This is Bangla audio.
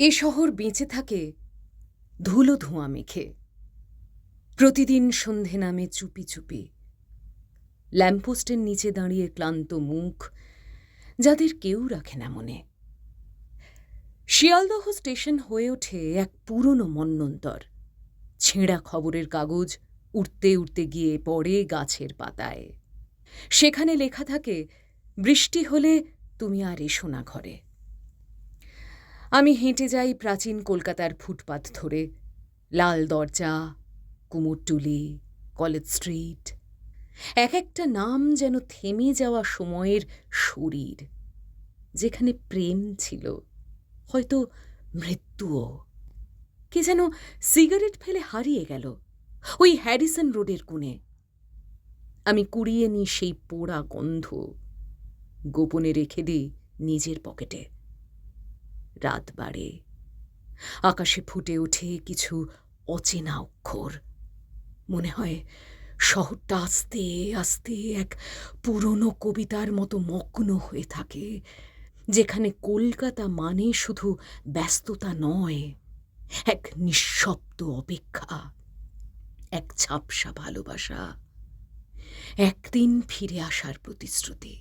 এ শহর বেঁচে থাকে ধুলো ধোঁয়া মেখে। প্রতিদিন সন্ধে নামে চুপি চুপি। ল্যাম্পপোস্টের নিচে দাঁড়িয়ে ক্লান্ত মুখ যাদের কেউ রাখে না মনে। শিয়ালদহ স্টেশন হয়ে ওঠে এক পুরনো মন্বন্তর ছেঁড়া খবরের কাগজ উড়তে উড়তে গিয়ে পড়ে গাছের পাতায়। সেখানে লেখা থাকে, বৃষ্টি হলে তুমি আর এসো না ঘরে। আমি হেঁটে যাই প্রাচীন কলকাতার ফুটপাথ ধরে। লাল দরজা কুমোরটুলি কলেজ স্ট্রিট। এক একটা নাম যেন থেমে যাওয়া সময়ের শরীর, যেখানে প্রেম ছিল, হয়তো মৃত্যুও। কে যেন সিগারেট ফেলে হারিয়ে গেল, ওই হ্যারিসন রোডের কোণে। আমি কুড়িয়ে নিই সেই পোড়া গন্ধ, গোপনে রেখে দিই নিজের পকেটে। রাত বাড়ে। আকাশে ফুটে ওঠে কিছু অচেনা অক্ষর। মনে হয় শহরটা আস্তে আস্তে এক পুরনো কবিতার মতো মগ্ন হয়ে থাকে, যেখানে কলকাতা মানে শুধু ব্যস্ততা নয়, এক নিঃশব্দ অপেক্ষা, এক ঝাপসা ভালোবাসা, একদিন ফিরে আসার প্রতিশ্রুতি।